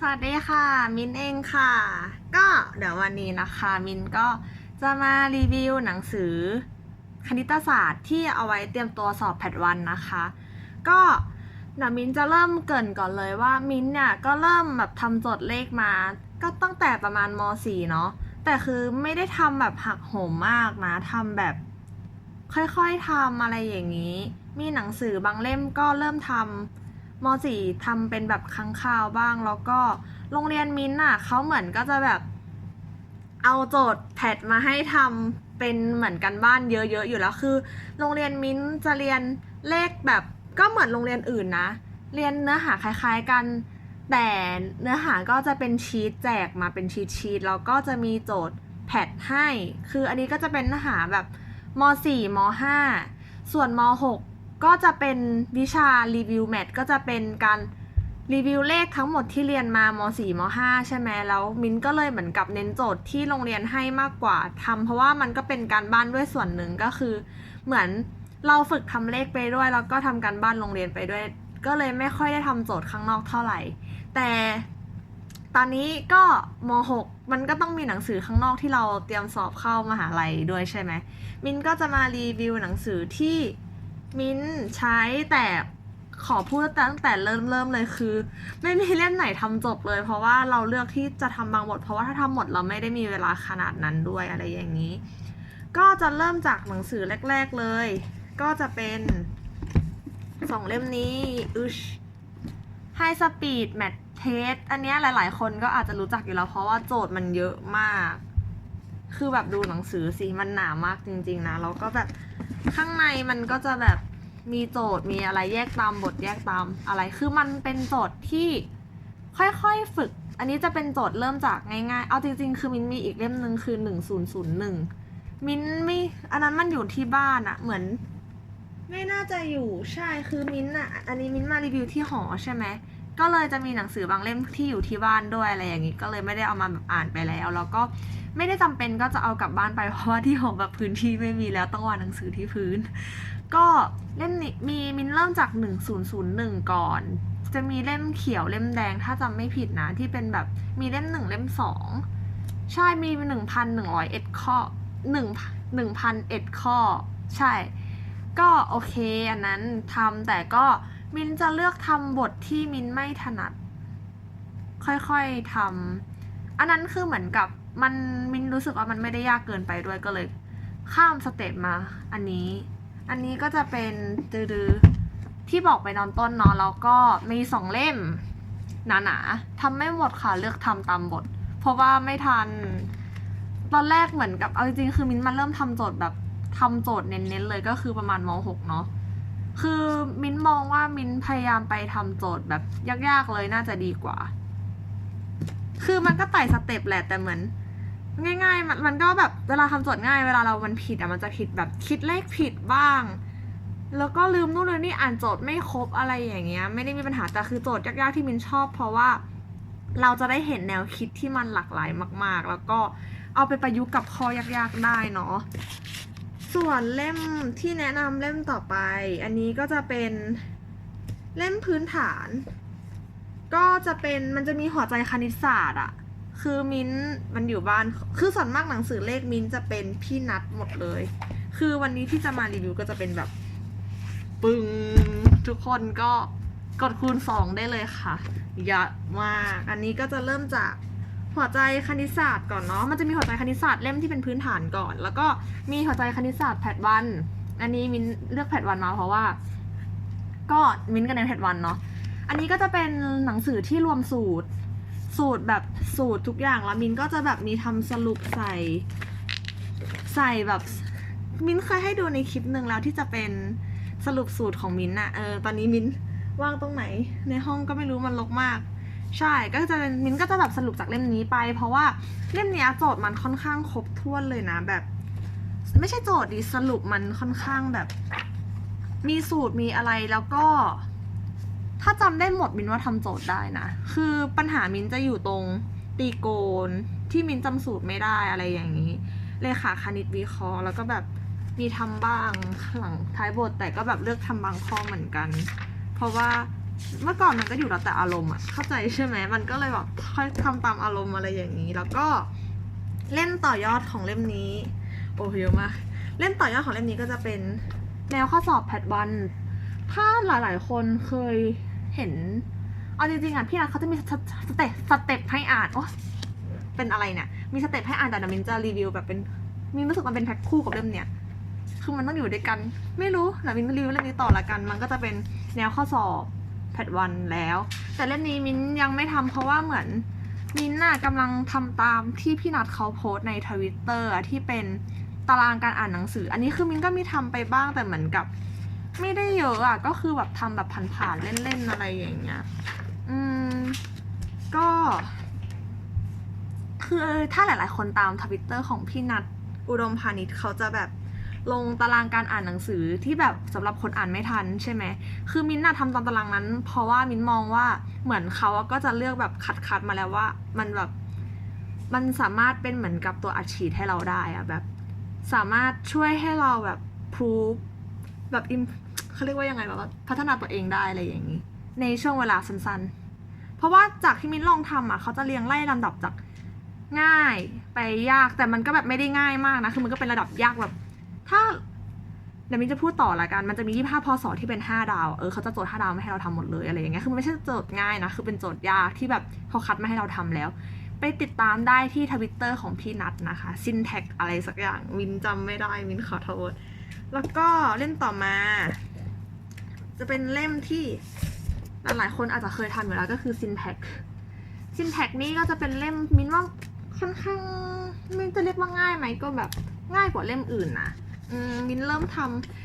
สวัสดีค่ะ มินเองค่ะ ก็เดี๋ยววันนี้นะคะ มินก็จะมารีวิวหนังสือคณิตศาสตร์ที่เอาไว้เตรียมตัวสอบแพทวันนะคะ ก็เดี๋ยวมินจะเริ่มเกินก่อนเลยว่ามินเนี่ยก็เริ่มแบบทำโจทย์เลขมา ก็ตั้งแต่ประมาณม .4 เนาะแต่คือไม่ได้ทำแบบหักโหมมากนะทำแบบ ค่อยๆทำอะไรอย่างนี้ มีหนังสือบางเล่มก็เริ่มทำ ม .4 ทำเป็นแบบครั้งคาวบ้าง แล้วก็โรงเรียนมินท์น่ะเขาเหมือนก็จะแบบ เอาโจทย์แพทมาให้ทำเป็นเหมือนกันบ้านเยอะๆอยู่แล้วคือ โรงเรียนมินท์จะเรียนเลขแบบก็เหมือนโรงเรียนอื่นนะ เรียนเนื้อหาคล้ายๆกัน แต่เนื้อหาก็จะเป็นชีตแจกมาเป็นชีตชีตแล้วก็จะมีโจทย์แพทให้ คืออันนี้ก็จะเป็นเนื้อหาแบบม .4 ม .5 ส่วนม .6 ก็จะเป็นวิชารีวิวแมทก็จะเป็นการรีวิวเลขทั้งหมดที่เรียนมาม .4 ม .5 ใช่ไหมแล้วมินก็เลยเหมือนกับเน้นโจทย์ที่โรงเรียนให้มากกว่าทำเพราะว่ามันก็เป็นการบ้านด้วยส่วนหนึ่งก็คือ เหมือนเราฝึกทำเลขไปด้วยแล้วก็ทำการบ้านโรงเรียนไปด้วย ก็เลยไม่ค่อยได้ทำโจทย์ข้างนอกเท่าไหร่ แต่ตอนนี้ก็ม .6 มันก็ต้องมีหนังสือข้างนอกที่เราเตรียมสอบเข้ามหาลัยด้วยใช่ไหมมินก็จะมารีวิวหนังสือที่ มิ้นใช้แต่ขอพูดตั้งแต่เริ่มเริ่มเลยคือ ไม่มีเล่มไหนทำจบเลย เพราะว่าเราเลือกที่จะทำบางบท เพราะว่าถ้าทำหมดเราไม่ได้มีเวลาขนาดนั้นด้วยอะไรอย่างนี้ ก็จะเริ่มจากหนังสือแรก ๆเลย ก็จะเป็นสองเล่มนี้อึช High Speed Math Test อันนี้หลาย ๆ คนก็อาจจะรู้จักอยู่แล้วเพราะว่าโจทย์มันเยอะมาก คือแบบดูหนังสือสิมันหนามากจริง ๆ นะแล้วก็แบบ ข้างในมันก็จะแบบมีโจทย์มีอะไรแยกตามบทแยกตามอะไร คือมันเป็นโจทย์ที่ค่อยๆฝึก อันนี้จะเป็นโจทย์เริ่มจากง่ายๆ เอาจริงๆ คือมินมีอีกเล่มหนึ่งคือหนึ่งศูนย์ศูนย์หนึ่งมินไม่อันนั้นมันอยู่ที่บ้านอะเหมือน ไม่น่าจะอยู่ใช่คือมินอะอันนี้มินมารีวิวที่หอใช่ไหม ก็เลยจะมีหนังสือบางเล่มที่อยู่ที่บ้านด้วยอะไรอย่างนี้ ก็เลยไม่ได้เอามาแบบอ่านไปแล้ว แล้วก็ไม่ได้จำเป็นก็จะเอากลับบ้านไปเพราะว่าที่หอแบบพื้นที่ไม่มีแล้วต้องวางหนังสือที่พื้น ก็เล่มนี้มีมินเริ่มจาก 1001 ก่อน จะมีเล่มเขียวเล่มแดงถ้าจำไม่ผิดนะที่เป็นแบบมีเล่มหนึ่งเล่มสองใช่มีหนึ่งพันหนึ่งร้อยเอ็ดข้อหนึ่งหนึ่งพันเอ็ดข้อ ใช่ ก็โอเคอันนั้นทำแต่ก็ มินจะเลือกทำบทที่มินไม่ถนัด ค่อยๆทำอันนั้นคือเหมือนกับมันมินรู้สึกว่ามันไม่ได้ยากเกินไปด้วยก็เลย ข้ามสเต็ปมา อันนี้ อันนี้ก็จะเป็นดือๆที่บอกไปตอนต้นเนาะแล้วก็มีสองเล่มหนาๆทำไม่หมดค่ะเลือกทำตามบท เพราะว่าไม่ทัน ตอนแรกเหมือนกับเอาจริงๆคือมินมาเริ่มทำโจทย์แบบทำโจทย์เน้นๆเลยก็คือประมาณม .6 เนาะ คือมินมองว่ามินพยายามไปทำโจทย์แบบยากๆเลยน่าจะดีกว่า คือมันก็ไต่สเต็ปแหละแต่เหมือน ง่ายๆมันมันก็แบบเวลาทำโจทย์ง่าย เวลาเรามันผิดอะมันจะผิดแบบคิดเลขผิดบ้าง แล้วก็ลืมนู่นลืมนี่อ่านโจทย์ไม่ครบอะไรอย่างเงี้ย ไม่ได้มีปัญหาแต่คือโจทย์ยากๆที่มินชอบ เพราะว่าเราจะได้เห็นแนวคิดที่มันหลากหลายมาก ๆ แล้วก็เอาไปประยุกต์กับข้อยากๆได้เนาะ ส่วนเล่มที่แนะนำเล่มต่อไป อันนี้ก็จะเป็นเล่มพื้นฐาน ก็จะเป็นมันจะมีหัวใจคณิตศาสตร์อะคือมิ้นมันอยู่บ้านคือส่วนมากหนังสือเลขมิ้นจะเป็นพี่นัดหมดเลย คือวันนี้ที่จะมารีวิวก็จะเป็นแบบ ปึ้งทุกคนก็กดคูณสองได้เลยค่ะเยอะมาก อันนี้ก็จะเริ่มจาก หัวใจคณิตศาสตร์ก่อนเนาะ มันจะมีหัวใจคณิตศาสตร์เล่มที่เป็นพื้นฐานก่อน แล้วก็มีหัวใจคณิตศาสตร์แพทวัน อันนี้มินเลือกแพทวันมาเพราะว่า ก็มินก็เน้นแพทวันเนาะ อันนี้ก็จะเป็นหนังสือที่รวมสูตร สูตรแบบสูตรทุกอย่างแล้วมินก็จะแบบมีทำสรุปใส่ ใส่แบบมินเคยให้ดูในคลิปหนึ่งแล้วที่จะเป็นสรุปสูตรของมินอะเออตอนนี้มินว่างตรงไหน ในห้องก็ไม่รู้มันรกมาก ใช่ก็จะมินก็จะแบบสรุปจากเล่มนี้ไป เพราะว่าเล่มนี้โจทย์มันค่อนข้างครบถ้วนเลยนะแบบ ไม่ใช่โจทย์ดิสรุปมันค่อนข้างแบบ มีสูตรมีอะไรแล้วก็ ถ้าจำได้หมดมินว่าทำโจทย์ได้นะ คือปัญหามินจะอยู่ตรงตีโกนที่มินจำสูตรไม่ได้อะไรอย่างนี้ เลขาคณิตวิเคราะห์แล้วก็แบบมีทำบ้างข้างหลังท้ายบทแต่ก็แบบเลือกทำบางข้อเหมือนกัน เพราะว่า เมื่อก่อนมันก็อยู่แล้วแต่อารมณ์อะเข้าใจใช่ไหมมันก็เลยแบบค่อยทำตามอารมณ์อะไรอย่างนี้ แล้วก็เล่นต่อยอดของเล่มนี้ โอ้เยอะมากเล่นต่อยอดของเล่มนี้ก็จะเป็นแนวข้อสอบแพทวัน ถ้าหลาย ๆ คนเคยเห็นเอาจริงๆอะพี่นัทเขาจะมีสเต็ปสเต็ปให้อ่านโอ้เป็นอะไรเนี่ย มีสเต็ปให้อ่านแต่ดี๋ยวมินจะรีวิวแบบเป็นมินรู้สึกมันเป็นแพ็คคู่กับเล่มเนี้ยคือมันต้องอยู่ด้วยกัน ไม่รู้เดี๋ยวมินรีวิวเล่มนี้ต่อละกัน มันก็จะเป็นแนวข้อสอบ แพทวันแล้ว แต่เล่มนี้มิ้นยังไม่ทำเพราะว่าเหมือนมินน่ะกำลังทำตามที่พี่นัทเขาโพสในทวิตเตอร์ที่เป็นตารางการอ่านหนังสือ อันนี้คือมิ้นก็มีทำไปบ้างแต่เหมือนกับ ไม่ได้เยอะอะก็คือแบบทำแบบผ่านๆเล่นๆอะไรอย่างเงี้ยอืมก็ คือถ้าหลายๆ คนตามทวิตเตอร์ของพี่นัทอุดมพาณิชย์เขาจะแบบ ลงตารางการอ่านหนังสือที่แบบสำหรับคนอ่านไม่ทันใช่ไหมคือมินน่ะทำตามตารางนั้น เพราะว่ามินมองว่าเหมือนเขาก็จะเลือกแบบคัดคัดมาแล้วว่า มันแบบมันสามารถเป็นเหมือนกับตัวอัดฉีดให้เราได้อะแบบ สามารถช่วยให้เราแบบพูฟแบบอิมเขาเรียกว่ายังไงแบบว่าพัฒนาตัวเองได้อะไรอย่างนี้ ในช่วงเวลาสั้นๆ เพราะว่าจากที่มินลองทำอะเขาจะเรียงไล่ลำดับจากง่ายไปยากแต่มันก็แบบไม่ได้ง่ายมากนะ คือมันก็เป็นระดับยากแบบ ถ้าเดี๋ยวมินจะพูดต่อละกัน มันจะมียี่ห้าพศที่เป็นห้าดาว เออเขาจะโจทย์ห้าดาวไมาให้เราทำหมดเลยอะไรอย่างเงี้ย คือมันไม่ใช่โจทย์ง่ายนะ คือเป็นโจทย์ยากที่แบบเขาคัดมาให้เราทำแล้ว ไปติดตามได้ที่ทวิตเตอร์ของพี่นัทนะคะซินแท็กอะไรสักอย่าง มินจำไม่ได้ มินขอโทษ แล้วก็เล่มต่อมา จะเป็นเล่มที่หลายๆคนอาจจะเคยทำอยู่แล้วก็คือซินแท็กซินแท็กนี่ก็จะเป็นเล่มมินว่าค่อนข้างไม่จะเรียกว่าง่ายไหมก็แบบง่ายกว่าเล่มอื่นนะ อืมมินเริ่มท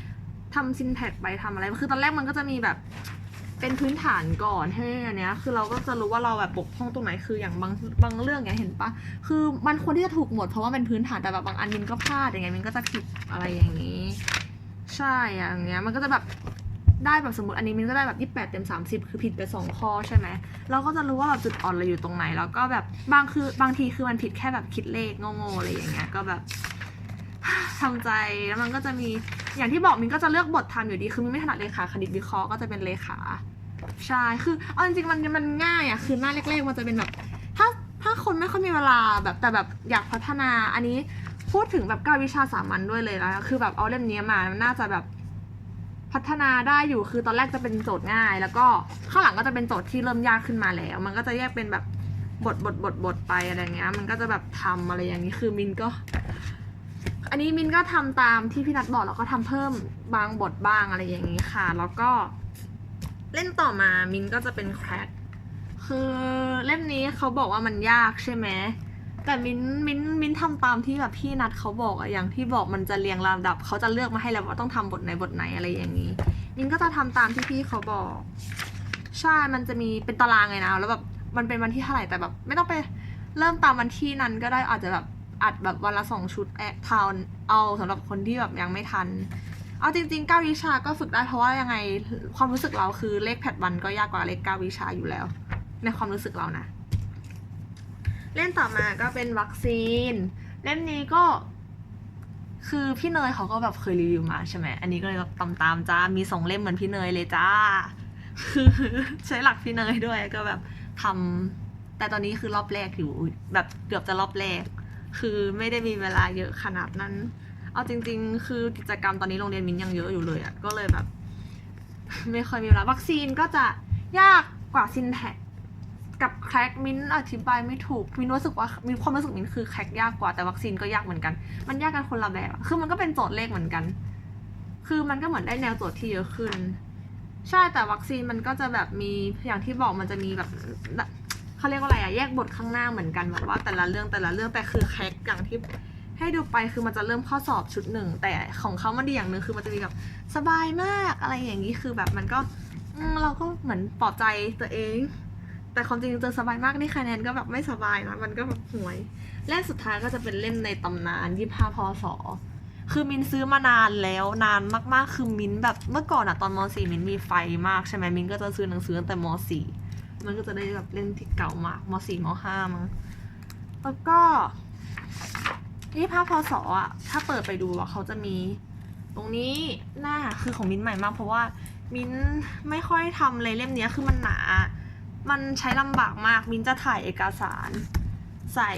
ำทำซินแท็กไปทำอะไร คือตอนแรกมันก็จะมีแบบเป็นพื้นฐานก่อนให้อันเนี้ย คือเราก็จะรู้ว่าเราแบบบกพร่องตรงไหน คืออย่างบางบางเรื่องเนี้ยเห็นปะคือมันควรที่จะถูกหมดเพราะว่าเป็นพื้นฐาน แต่แบบบางอันมินก็พลาดอย่างเงี้ยมินก็จะผิดอะไรอย่างนี้ ใช่ อย่างเงี้ย มันก็จะแบบได้แบบสมมติอันนี้มินก็ได้แบบยี่แปดเต็มสามสิบคือผิดไปสองข้อใช่ไหมเราก็จะรู้ว่าแบบจุดอ่อนเราอยู่ตรงไหน แล้วก็แบบบางคือบางทีคือมันผิดแค่แบบคิดเลขโง่ๆอะไรอย่างเงี้ย ก็แบบ ทำใจแล้วมันก็จะมีอย่างที่บอกมินก็จะเลือกบททำอยู่ดีคือมินไม่ถนัดเลขาคณิตวิเคราะห์ก็จะเป็นเลขาใช่คือเอาจริงๆมันมันง่ายอะคือหน้าเลขๆมันจะเป็นแบบ ถ้าถ้าคนไม่ค่อยมีเวลาแบบแต่แบบอยากพัฒนาอันนี้พูดถึงแบบก้าวิชาสามัญด้วยเลยนะคือแบบเอาเล่มนี้มามันน่าจะแบบพัฒนาได้อยู่คือตอนแรกจะเป็นโจทย์ง่าย แล้วก็ข้างหลังก็จะเป็นโจทย์ที่เริ่มยากขึ้นมาแล้ว มันก็จะแยกเป็นแบบบทบทบทบทไปอะไรเงี้ย มันก็จะแบบทำอะไรอย่างนี้คือมินก็ อันนี้มินก็ทำตามที่พี่นัทบอกแล้วก็ทำเพิ่มบางบทบ้างอะไรอย่างนี้ค่ะ แล้วก็ เล่นต่อมามินก็จะเป็นแครกคือเล่มนี้เขาบอกว่ามันยากใช่ไหมแต่มินมินมินทำตามที่แบบพี่นัดเขาบอกอะอย่างที่บอกมันจะเรียงลำดับเขาจะเลือกมาให้แล้วว่าต้องทำบทไหนบทไหนอะไรอย่างนี้ มินก็จะทำตามที่พี่เขาบอก ใช่ มันจะมีเป็นตารางไงนะ แล้วแบบมันเป็นวันที่เท่าไหร่แต่แบบ ไม่ต้องไปเริ่มตามวันที่นั้นก็ได้อาจจะแบบ อัดแบบวันละสองชุดแอทาวเอาสำหรับคนที่แบบยังไม่ทัน เอาจริงๆเก้าวิชาก็ฝึกได้เพราะว่ายังไงความรู้สึกเราคือเลขแพทวันก็ยากกว่าเลขเก้าวิชาอยู่แล้ว ในความรู้สึกเรานะ เล่นต่อมาก็เป็นวัคซีน เล่มนี้ก็คือพี่เนยเขาก็แบบเคยรีวิวมาใช่ไหม อันนี้ก็เลยแบบตามตามๆจ้า มีสองเล่มเหมือนพี่เนยเลยจ้า คือใช้หลักพี่เนยด้วยก็แบบทำแต่ตอนนี้คือรอบแรกอยู่แบบเกือบจะรอบแรก คือไม่ได้มีเวลาเยอะขนาดนั้น เอาจริง ๆ คือกิจกรรมตอนนี้โรงเรียนมินยังเยอะอยู่เลยอะ่ะก็เลยแบบ ไม่ค่อยมีเวลาวัคซีนก็จะยากกว่าซินแท็กกับแครกมินอธิบายไม่ถูกมินรู้สึกว่ามีความรู้สึกมินคือแครกยากกว่าแต่วัคซีนก็ยากเหมือนกัน มันยากกันคนละแบบคือมันก็เป็นโจทย์เลขเหมือนกัน คือมันก็เหมือนได้แนวโจทย์ที่เยอะขึ้น ใช่แต่วัคซีนมันก็จะแบบมีอย่างที่บอกมันจะมีแบบ เขาเรียกว่าอะไรอะแยกบทข้างหน้าเหมือนกันแบบว่าแต่ละเรื่องแต่ละเรื่องแต่คือแครกอย่างที่ให้ดูไปคือมันจะเริ่มข้อสอบชุดหนึ่งแต่ของเขามันดีอย่างหนึ่งคือมันจะมีแบบสบายมากอะไรอย่างนี้คือแบบมันก็เราก็เหมือนปลอบใจตัวเอง แต่ความจริงเจอสบายมากนี่คะแนนก็แบบไม่สบายนะมันก็แบบห่วยเล่มสุดท้ายก็จะเป็นเล่มในตำนานยี่ห้าพศคือมินซื้อมานานแล้วนานมากๆ คือมินแบบเมื่อก่อนอะตอนมสี่มินมีไฟมากใช่ไหมมินก็จะซื้อหนังสือตั้งแต่มสี่ มันก็จะได้แบบเล่มที่เก่ามากมสี่มห้ามั้งแล้วก็ที่ภาพพศอะ ถ้าเปิดไปดูอะเขาจะมี ตรงนี้หน้าคือของมิ้นใหม่มาก เพราะว่ามิ้นไม่ค่อยทำเลยเล่มนี้คือมันหนา มันใช้ลำบากมาก มิ้นจะถ่ายเอกสาร ใส่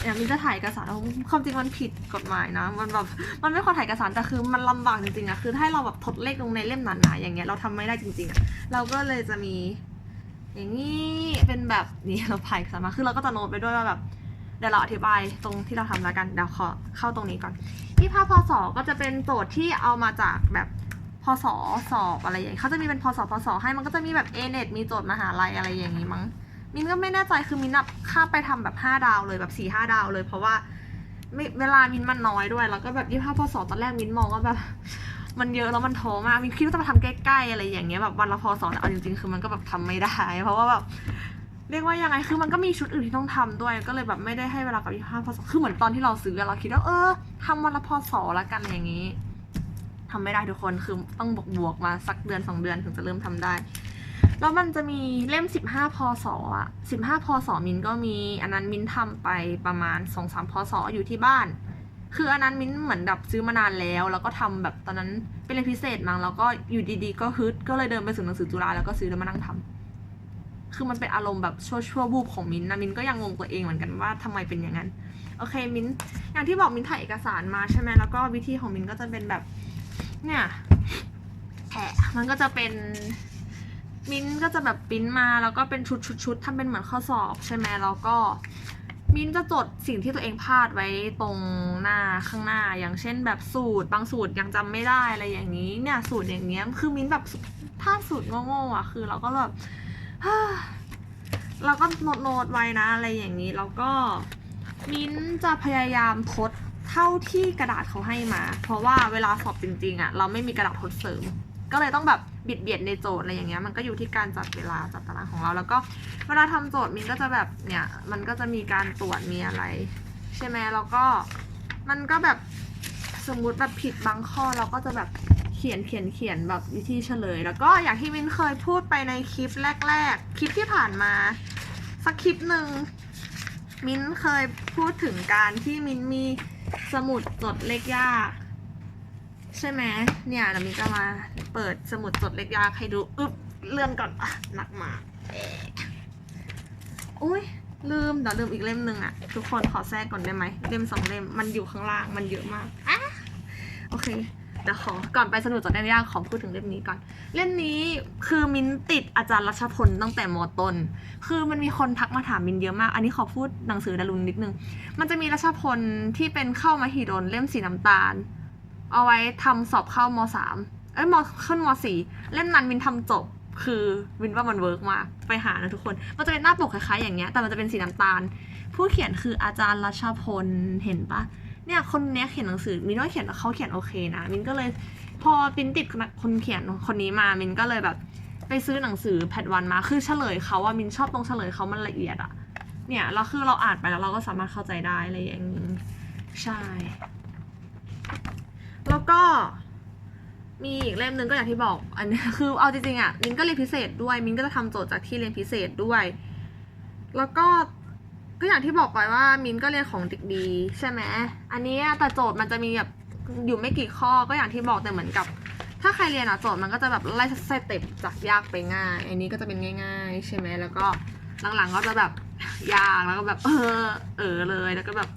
เนี่ยมิ้นจะถ่ายเอกสารความจริงมันผิดกฎหมายนะ มันแบบมันไม่ควรถ่ายเอกสารแต่คือมันลำบากจริงๆอะคือถ้าเราแบบทดเลขลงในเล่มหนาๆอย่างเงี้ยเราทำไม่ได้จริงๆอะเราก็เลยจะมี อย่างนี้เป็นแบบนี้เราถ่ายกสารมาคือเราก็จะโน้ตไปด้วยว่าแบบเดี๋ยวเราอธิบายตรงที่เราทำแล้วกันเดี๋ยวขอเข้าตรงนี้ก่อน ที่ภาพพศก็จะเป็นโจทย์ที่เอามาจากแบบพศสอบอะไรอย่างนี้เขาจะมีเป็นพศพศให้มันก็จะมีแบบเอเน็ตมีโจทย์มหาลัยอะไรอย่างนี้มั้งมินก็ไม่แน่ใจคือมินนับค่าไปทำแบบห้าดาวเลยแบบสี่ห้าดาวเลยเพราะว่าเวลามินมันน้อยด้วย แล้วก็แบบยี่ห้าพศตอนแรกมินมองว่าแบบ มันเยอะแล้วมันท้อมากมินคิดว่าจะมาทำใกล้ๆอะไรอย่างเงี้ยแบบวันละพศแต่เอาจริงๆคือมันก็แบบทำไม่ได้ เพราะว่าแบบเรียกว่ายังไงคือมันก็มีชุดอื่นที่ต้องทำด้วยก็เลยแบบไม่ได้ให้เวลากับยี่ห้าพศคือเหมือนตอนที่เราซื้อเราคิดว่าเออทำวันละพศละกันอย่างนี้ทำไม่ได้ทุกคนคือต้องบวกบวกๆมาสักเดือนสองเดือนถึงจะเริ่มทำได้แล้วมันจะมีเล่มสิบห้าพศอะสิบห้าพศมินก็มี อันนั้นมินทำไปประมาณสองสามพศอยู่ที่บ้าน คืออันนั้นมิ้นเหมือนแบบซื้อมานานแล้ว แล้วก็ทำแบบตอนนั้นเป็นเรียนพิเศษมั้งแล้วก็อยู่ดีๆ ก็ฮึดก็เลยเดินไปสู่หนังสือจุฬาแล้วก็ซื้อแล้วมานั่งทำคือมันเป็นอารมณ์แบบชั่วชั่วๆวูบของมิ้นนะมิ้นก็ยังงงตัวเองเหมือนกันว่าทำไมเป็นอย่างนั้นโอเคมิ้นอย่างที่บอกมิ้นถ่ายเอกสารมาใช่ไหมแล้วก็วิธีของมิ้นก็จะเป็นแบบเนี่ยแผะมันก็จะเป็นมิ้นก็จะแบบปิ้นมาแล้วก็เป็นชุดชุดชุดทำเป็นเหมือนข้อสอบใช่ไหมแล้วก็ มินจะจดสิ่งที่ตัวเองพลาดไว้ตรงหน้าข้างหน้า อย่างเช่นแบบสูตร บางสูตรยังจำไม่ได้อะไรอย่างนี้เนี่ยสูตรอย่างเงี้ยคือมินแบบพลาดสูตรโง่ๆอะคือเราก็แบบเราก็โน้ตโน้ตไว้นะอะไรอย่างนี้แล้วก็มิ้นจะพยายามทดเท่าที่กระดาษเขาให้มา เพราะว่าเวลาสอบจริงๆอะ่ะ เราไม่มีกระดาษทดเสริม ก็เลยต้องแบบบิดเบียดในโจทย์อะไรอย่างเงี้ยมันก็อยู่ที่การจัดเวลาจัดตารางของเรา แล้วก็เวลาทำโจทย์มินก็จะแบบเนี่ยมันก็จะมีการตรวจมีอะไร ใช่ไหมแล้วก็มันก็แบบสมมุติแบบผิดบางข้อเราก็จะแบบเขียนเขียนเขียนแบบวิธีเฉลย แล้วก็อย่างที่มินเคยพูดไปในคลิปแรก ๆ คลิปที่ผ่านมาสักคลิปหนึ่งมินเคยพูดถึงการที่มินมีสมุดจดเลขยาก ใช่ไหมเนี่ยเดี๋ยวมินจะมาเปิดสมุดจดเลขยากให้ดูอึ๊บเลื่อนก่อนอะหนักมากเอออุ้ยลืมเดี๋ยวลืมอีกเล่มหนึ่งอะทุกคนขอแทรกก่อนได้ไหมเล่มสองเล่มมันอยู่ข้างล่างมันเยอะมากอะโอเคเดี๋ยวขอก่อนไปสนุกจดเลขยากขอพูดถึงเล่มนี้ก่อน เล่มนี้คือมินติดอาจารย์รัชพลตั้งแต่มต้น คือมันมีคนทักมาถามมินเยอะมาก อันนี้ขอพูดหนังสือดารุณนิดนึง มันจะมีรัชพลที่เป็นเข้ามาหิดลเล่มสีน้ำตาล เอาไว้ทำสอบเข้ามสามเอ้ยมขึ้นมสี่เล่มนั้นมินทำจบคือวินว่ามันเวิร์กมากไปหานะทุกคน มันจะเป็นหน้าปกคล้ายๆอย่างเงี้ยแต่มันจะเป็นสีน้ำตาล ผู้เขียนคืออาจารย์รัชพลเห็นปะเนี่ยคนเนี้ยเขียนหนังสือมินว่าเขียนเขาเขียนโอเคนะมินก็เลยพอปินติดคนเขียนคนนี้มามินก็เลยแบบไปซื้อหนังสือแพทวันมาคือเฉลยเขาว่ามินชอบตรงเฉลยเขามันละเอียดอะเนี่ยแล้วคือเราอ่านไปแล้วเราก็สามารถเข้าใจได้อะไรอย่างนี้ใช่ แล้วก็มีอีกเล่มหนึ่งก็อย่างที่บอกอันนี้คือเอาจริงๆอะมินก็เรียนพิเศษด้วย มินก็จะทำโจทย์จากที่เรียนพิเศษด้วย แล้วก็ก็อย่างที่บอกไปว่ามินก็เรียนของด็กดีใช่ไหมอันนี้แต่โจทย์มันจะมีแบบอยู่ไม่กี่ข้อก็อย่างที่บอกแต่เหมือนกับ ถ้าใครเรียนอะโจทย์มันก็จะแบบไล่สเต็ปจากยากไปง่าย อันนี้ก็จะเป็นง่าย ๆ ใช่ไหมแล้วก็หลังๆก็จะแบบยากแล้วก็แบบเออเออเลยแล้วก็แบบ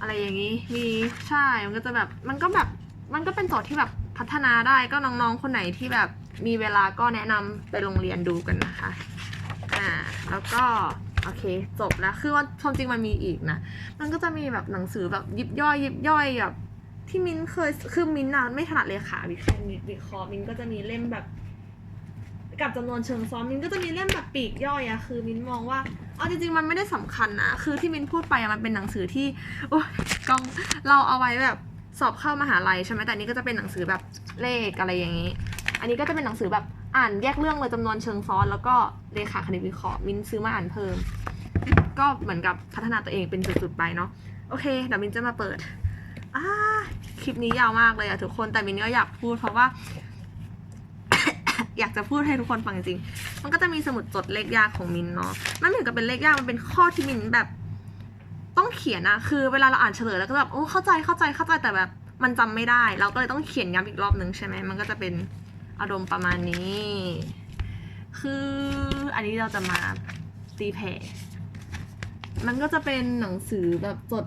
อะไรอย่างนี้มีใช่มันก็จะแบบมันก็แบบมันก็เป็นโจทย์ที่แบบพัฒนาได้ก็น้องๆคนไหนที่แบบมีเวลาก็แนะนำไปโรงเรียนดูกันนะคะอ่าแล้วก็โอเคจบแล้วคือว่าความจริงมันมีอีกนะ มันก็จะมีแบบหนังสือแบบยิบย่อยยิบย่อยแบบที่มินเคยคือมินน่ะไม่ถนัดเลขาวิเคราะห์วิเคราะห์มินก็จะมีเล่มแบบ กับจำนวนเชิงซ้อนมินก็จะมีเล่มแบบปีกย่อยอะคือมินมองว่าเอาจริงๆมันไม่ได้สำคัญนะคือที่มินพูดไปมันเป็นหนังสือที่โอ้ยกองเราเอาไว้แบบสอบเข้ามหาลัยใช่ไหมแต่นี้ก็จะเป็นหนังสือแบบเลขอะไรอย่างนี้ อันนี้ก็จะเป็นหนังสือแบบอ่านแยกเรื่องเลยจำนวนเชิงซ้อน แล้วก็เลขาคณิตวิเคราะห์มินซื้อมาอ่านเพิ่ม ก็เหมือนกับพัฒนาตัวเองเป็นจุดๆไปเนาะโอเคเดี๋ยวมินจะมาเปิดอ่าคลิปนี้ยาวมากเลยอะทุกคนแต่มินก็อยากพูดเพราะว่า อยากจะพูดให้ทุกคนฟังจริงๆมันก็จะมีสมุดจดเลขยากของมินเนาะมันเหมือนกับเป็นเลขยากมันเป็นข้อที่มินแบบ ต้องเขียนอะคือเวลาเราอ่านเฉลยแล้วก็แบบโอ้เข้าใจเข้าใจเข้าใจแต่แบบ มันจำไม่ได้ เราก็เลยต้องเขียนย้ำอีกรอบนึงใช่ไหมมันก็จะเป็นอารมณ์ประมาณนี้ คืออันนี้เราจะมาตีแผ่มันก็จะเป็นหนังสือแบบจด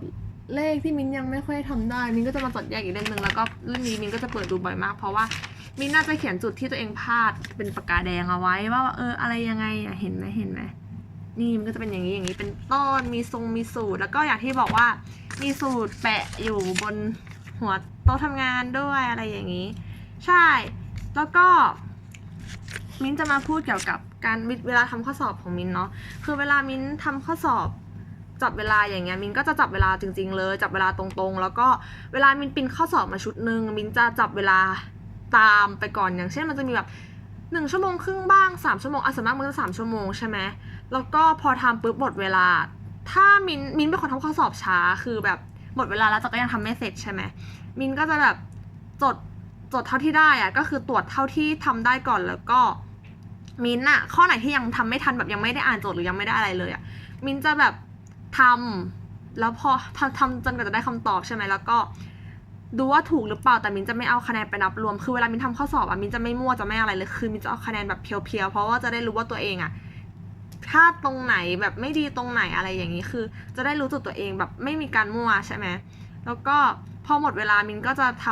เลขที่มิ้นยังไม่ค่อยทำได้ มิ้นก็จะมาจดแยกอีกเล่มหนึ่งแล้วก็เล่มนี้มิ้นก็จะเปิดดูบ่อยมาก เพราะว่า มินน่าจะเขียนจุดที่ตัวเองพลาดเป็นปากกาแดงเอาไว้ว่าเอออะไรยังไงอะเห็นไหมเห็นไหมนี่มันก็จะเป็นอย่างนี้อย่างนี้เป็นต้นมีทรงมีสูตร แล้วก็อย่างที่บอกว่ามีสูตรแปะอยู่บนหัวโต๊ะทำงานด้วยอะไรอย่างนี้ ใช่ แล้วก็ มิ้นจะมาพูดเกี่ยวกับการเวลาทำข้อสอบของมิ้นเนาะคือเวลามิ้นทำข้อสอบจับเวลาอย่างเงี้ยมิ้นก็จะจับเวลาจริง ๆ เลย จับเวลาตรงๆ แล้วก็เวลามิ้นปินข้อสอบมาชุดหนึ่งมิ้นจะจับเวลา ตามไปก่อนอย่างเช่นมันจะมีแบบหนึ่งชั่วโมงครึ่งบ้างสามชั่วโมงอะส่วนมากมันจะสามชั่วโมงใช่ไหมแล้วก็พอทำปุ๊บหมดเวลา ถ้ามินมินเป็นคนทำข้อสอบช้าคือแบบหมดเวลาแล้วแต่ก็ยังทำไม่เสร็จใช่ไหมมินก็จะแบบจดจดเท่าที่ได้อะก็คือตรวจเท่าที่ทำได้ก่อนแล้วก็มินอะข้อไหนที่ยังทำไม่ทันแบบยังไม่ได้อ่านโจทย์หรือยังไม่ได้อะไรเลยอะมินจะแบบทำแล้วพอทำจนกว่าจะได้คำตอบใช่ไหมแล้วก็ ดูว่าถูกหรือเปล่าแต่มินจะไม่เอาคะแนนไปนับรวม คือเวลามินทำข้อสอบอะมินจะไม่มั่วจะไม่อะไรเลยคือมินจะเอาคะแนนแบบเพียวๆเพราะว่าจะได้รู้ว่าตัวเองอะพลาดตรงไหนแบบไม่ดีตรงไหนอะไรอย่างนี้คือ จะได้รู้จุดตัวเองแบบไม่มีการมั่วใช่ไหมแล้วก็พอหมดเวลามินก็จะท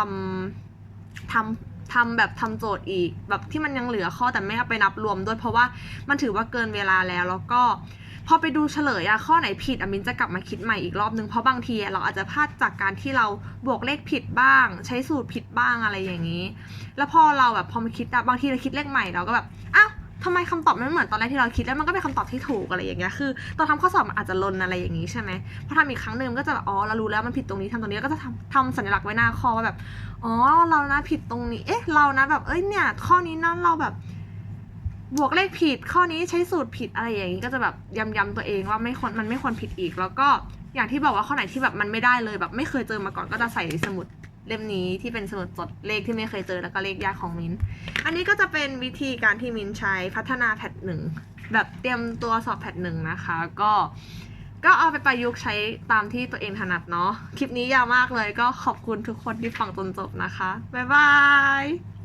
ำทำ ทำแบบทำโจทย์อีก แบบที่มันยังเหลือข้อแต่ไม่ไปนับรวมด้วยเพราะว่ามันถือว่าเกินเวลาแล้วแล้วก็พอไปดูเฉลยอะข้อไหนผิดอะมินจะกลับมาคิดใหม่อีกรอบนึงเพราะบางทีเราอาจจะพลาดจากการที่เราบวกเลขผิดบ้าง ใช้สูตรผิดบ้างอะไรอย่างนี้ แล้วพอเราแบบพอมาคิดอะบางทีเราคิดเลขใหม่เราก็แบบอ้าวทำไมคำตอบมันไม่เหมือนตอนแรกที่เราคิดแล้วมันก็เป็นคำตอบที่ถูกอะไรอย่างเงี้ยคือตอนทำข้อสอบมันอาจจะลนอะไรอย่างนี้ใช่ไหมพอทำอีกครั้งหนึ่งก็จะแบบอ๋อเรารู้แล้วมันผิดตรงนี้ทำตรงนี้ก็จะทำทำสัญลักษณ์ไว้หน้าข้อว่าแบบ อ๋อเรานะผิดตรงนี้ เอ๊ะ เรานะแบบเอ้ยเนี่ย ข้อนี้นะเราแบบ บวกเลขผิด ข้อนี้ใช้สูตรผิดอะไรอย่างนี้ก็จะแบบย้ำๆตัวเองว่าไม่ควรมันไม่ควรผิดอีก แล้วก็อย่างที่บอกว่าข้อไหนที่แบบมันไม่ได้เลยแบบไม่เคยเจอมาก่อนก็จะใส่สมุดเล่มนี้ที่เป็นสมุดจดเลขที่ไม่เคยเจอแล้วก็เลขยากของมินอันนี้ก็จะเป็นวิธีการที่มินใช้พัฒนาแพทหนึ่งแบบเตรียมตัวสอบแพทหนึ่งนะคะ ก็ ก็เอาไปประยุกต์ใช้ตามที่ตัวเองถนัดเนาะ คลิปนี้ยาวมากเลยก็ขอบคุณทุกคนที่ฟังจนจบนะคะ บ๊ายบาย